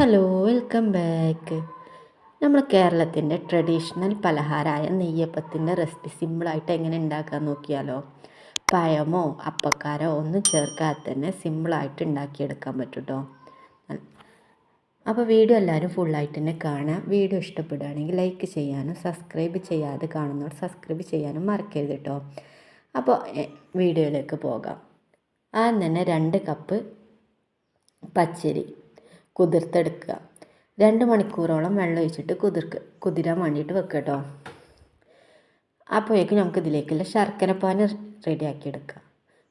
Hello welcome back നമ്മൾ കേരളത്തിന്റെ traditional പലഹാരമായ നെയ്യപ്പത്തിന്റെ recipe സിമ്പിളായിട്ട് എങ്ങനെ ഉണ്ടാക്കാൻ നോക്കിയാലോ? പഴമോ അപ്പക്കാരോ ഒന്നും ചേർക്കാതെ തന്നെ സിമ്പിളായിട്ട് ഉണ്ടാക്കിയെടുക്കാൻ പറ്റും കേട്ടോ അപ്പോൾ വീഡിയോ എല്ലാവരും ഫുള്ളായിട്ട് തന്നെ കാണാം വീഡിയോ ഇഷ്ടപ്പെടുകയാണെങ്കിൽ ലൈക്ക് ചെയ്യാനും സബ്സ്ക്രൈബ് ചെയ്യാതെ കാണുന്നവർ സബ്സ്ക്രൈബ് ചെയ്യാനും മറക്കരുത് കേട്ടോ അപ്പോൾ വീഡിയോയിലേക്ക് പോകാം. ആദ്യം തന്നെ രണ്ട് കപ്പ് പച്ചരി. കുതിർത്തെടുക്കുക. രണ്ട് മണിക്കൂറോളം വെള്ളം ഒഴിച്ചിട്ട് കുതിർക്ക് കുതിരാൻ വേണ്ടിയിട്ട് വെക്കുക കേട്ടോ അപ്പോഴേക്കും നമുക്ക് ഇതിലേക്കുള്ള ശർക്കരപ്പാന് റെഡിയാക്കി എടുക്കുക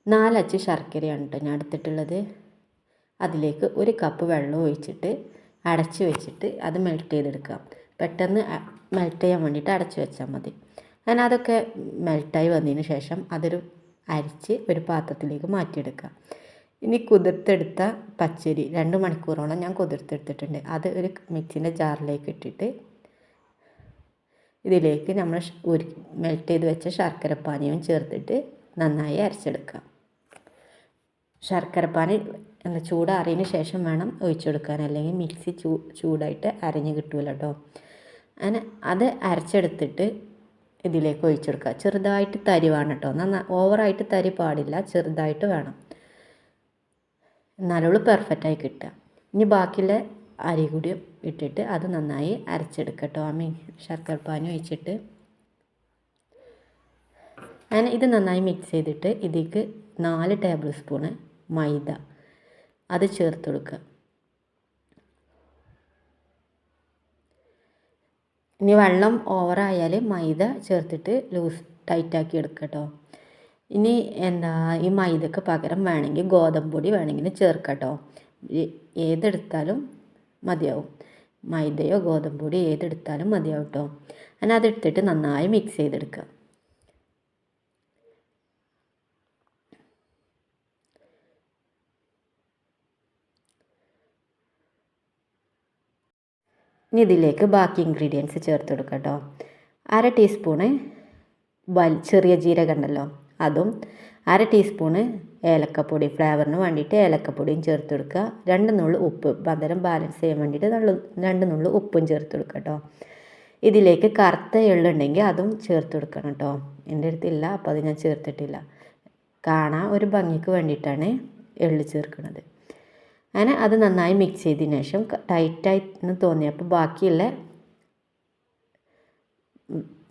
നാലച്ച് ശർക്കരയാണ് കേട്ടോ ഞാൻ എടുത്തിട്ടുള്ളത്. അതിലേക്ക് ഒരു കപ്പ് വെള്ളം ഒഴിച്ചിട്ട് അടച്ച് വെച്ചിട്ട് അത് മെൽറ്റ് ചെയ്തെടുക്കുക. പെട്ടെന്ന് മെൽറ്റ് ചെയ്യാൻ വേണ്ടിയിട്ട് അടച്ച് വെച്ചാൽ മതി. ഞാൻ അതൊക്കെ മെൽറ്റായി വന്നതിന് ശേഷം അതൊരു അരിച്ച് ഒരു പാത്രത്തിലേക്ക് മാറ്റിയെടുക്കുക. ഇനി കുതിർത്തെടുത്ത പച്ചരി രണ്ട് മണിക്കൂറോളം ഞാൻ കുതിർത്തെടുത്തിട്ടുണ്ട്. അത് ഒരു മിക്സിന്റെ ജാറിലേക്ക് ഇട്ടിട്ട് ഇതിലേക്ക് നമ്മൾ ഒരു മെൽറ്റ് ചെയ്ത് വെച്ച ശർക്കര ശർക്കരപ്പാനിയും ചേർത്തിട്ട് നന്നായി അരച്ചെടുക്കുക ശർക്കരപ്പാനി എന്താ ചൂടാറിയതിന് ശേഷം വേണം ഒഴിച്ചെടുക്കാൻ അല്ലെങ്കിൽ മിക്സി ചൂ ചൂടായിട്ട് അരഞ്ഞ് കിട്ടുമല്ലോ കേട്ടോ അങ്ങനെ അത് അരച്ചെടുത്തിട്ട് ഇതിലേക്ക് ഒഴിച്ചെടുക്കുക ചെറുതായിട്ട് തരി വേണം കേട്ടോ നന്നാ ഓവറായിട്ട് തരി പാടില്ല. ചെറുതായിട്ട് വേണം. എന്നാലുള്ളൂ പെർഫെക്റ്റായി കിട്ടുക. ഇനി ബാക്കിയുള്ള അരി കൂടി ഇട്ടിട്ട് അത് നന്നായി അരച്ചെടുക്കട്ടോ അമ്മി ആ മീ ശർക്കരപ്പാനി ഒഴിച്ചിട്ട്. അങ്ങനെ ഇത് നന്നായി മിക്സ് ചെയ്തിട്ട് ഇതിലേക്ക് നാല് ടേബിൾ സ്പൂണ് മൈദ അത് ചേർത്ത് കൊടുക്കുക. ഇനി വെള്ളം ഓവറായാൽ മൈദ ചേർത്തിട്ട് ലൂസ് ടൈറ്റാക്കി എടുക്കുക കേട്ടോ. ഇനി എന്താ ഈ മൈദക്ക് പകരം വേണമെങ്കിൽ ഗോതമ്പ് പൊടി വേണമെങ്കിൽ ചേർക്കട്ടോ കേട്ടോ ഏതെടുത്താലും മതിയാവും. മൈദയോ ഗോതമ്പ് പൊടി ഏതെടുത്താലും മതിയാവും കേട്ടോ അങ്ങനെ അതെടുത്തിട്ട് നന്നായി മിക്സ് ചെയ്തെടുക്കുക. ഇനി ഇതിലേക്ക് ബാക്കി ഇൻഗ്രീഡിയൻസ് ചേർത്ത് കൊടുക്കാം കേട്ടോ അര ടീസ്പൂണ് ചെറിയ ജീരകം ഉണ്ടല്ലോ. അതും അര ടീസ്പൂണ് ഏലക്കപ്പൊടി ഫ്ലേവറിന് വേണ്ടിയിട്ട് ഏലക്കപ്പൊടിയും ചേർത്ത് കൊടുക്കുക. രണ്ട് നുള്ളു ഉപ്പ് മധുരം ബാലൻസ് ചെയ്യാൻ വേണ്ടിയിട്ട് നല്ല രണ്ട് നുള്ളു ഉപ്പും ചേർത്ത് കൊടുക്കുക കേട്ടോ. ഇതിലേക്ക് കറുത്ത എള്ളുണ്ടെങ്കിൽ അതും ചേർത്ത് കൊടുക്കണം കേട്ടോ. എന്റെ അടുത്തില്ല അപ്പോൾ അത് ഞാൻ ചേർത്തിട്ടില്ല. കാണാൻ ഒരു ഭംഗിക്ക് വേണ്ടിയിട്ടാണ് എള്ള് ചേർക്കുന്നത്. അങ്ങനെ അത് നന്നായി മിക്സ് ചെയ്തതിന് ശേഷം ടൈറ്റായി എന്ന് തോന്നിയപ്പോൾ ബാക്കിയുള്ള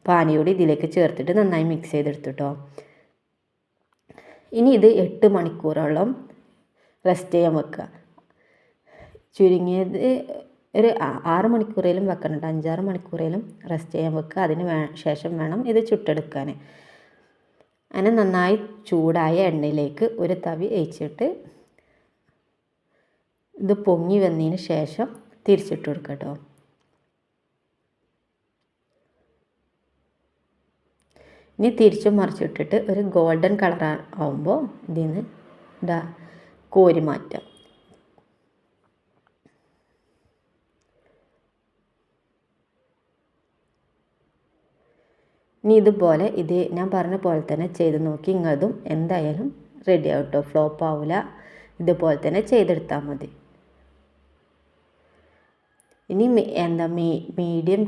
പാനിയോട് ഇതിലേക്ക് ചേർത്തിട്ട് നന്നായി മിക്സ് ചെയ്തെടുത്തു കേട്ടോ. ഇനി ഇത് എട്ട് മണിക്കൂറോളം റെസ്റ്റ് ചെയ്യാൻ വെക്കുക. ചുരുങ്ങിയത് ഒരു ആറ് മണിക്കൂറേലും വെക്കണം അഞ്ചാറ് മണിക്കൂറേലും റെസ്റ്റ് ചെയ്യാൻ വെക്കുക. അതിന് ശേഷം വേണം ഇത് ചുട്ടെടുക്കാൻ. അങ്ങനെ നന്നായി ചൂടായ എണ്ണയിലേക്ക് ഒരു തവി അയച്ചിട്ട് ഇത് പൊങ്ങി വന്നതിന് ശേഷം തിരിച്ചിട്ട് കൊടുക്കുക കേട്ടോ ഇനി തിരിച്ചും മറിച്ചിട്ടിട്ട് ഒരു ഗോൾഡൻ കളർ ആവുമ്പോൾ ഇതിൽ നിന്ന് ഇതാ കോരി മാറ്റാം. ഇനി ഇതുപോലെ ഇത് ഞാൻ പറഞ്ഞ പോലെ തന്നെ ചെയ്ത് നോക്കി ഇങ്ങതും എന്തായാലും റെഡി ആവട്ടോ ഫ്ലോപ്പ് ആവില്ല ഇതുപോലെ തന്നെ ചെയ്തെടുത്താൽ മതി. ഇനി എന്താ മീഡിയം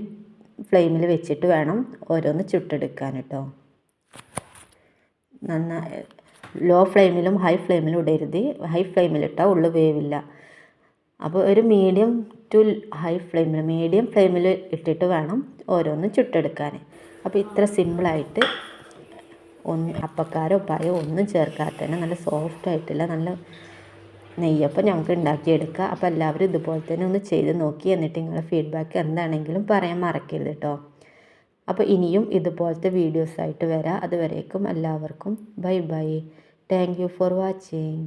ഫ്ലെയിമിൽ വെച്ചിട്ട് വേണം ഓരോന്ന് ചുട്ടെടുക്കാൻ കേട്ടോ. നന്നായി ലോ ഫ്ലെയിമിലും ഹൈ ഫ്ലെയിമിലും ഇടരുത്. ഹൈ ഫ്ലെയിമിലിട്ടാൽ ഉള്ളു വേവില്ല. അപ്പോൾ ഒരു മീഡിയം ടു ഹൈ ഫ്ലെയിമിൽ മീഡിയം ഫ്ലെയിമിൽ ഇട്ടിട്ട് വേണം ഓരോന്നും ചുട്ടെടുക്കാൻ. അപ്പോൾ ഇത്ര സിമ്പിളായിട്ട് ഒന്ന് അപ്പക്കാരോ പായോ ഒന്നും ചേർക്കാതെ തന്നെ നല്ല സോഫ്റ്റ് ആയിട്ടില്ല നല്ല നെയ്യപ്പം ഞങ്ങൾക്ക് ഉണ്ടാക്കിയെടുക്കുക അപ്പോൾ എല്ലാവരും ഇതുപോലെ തന്നെ ഒന്ന് ചെയ്ത് നോക്കി. എന്നിട്ട് നിങ്ങളുടെ ഫീഡ്ബാക്ക് എന്താണെങ്കിലും പറയാൻ മറക്കരുത് കേട്ടോ അപ്പോൾ ഇനിയും ഇതുപോലത്തെ വീഡിയോസായിട്ട് വരാം. അതുവരേക്കും എല്ലാവർക്കും bye bye thank you for watching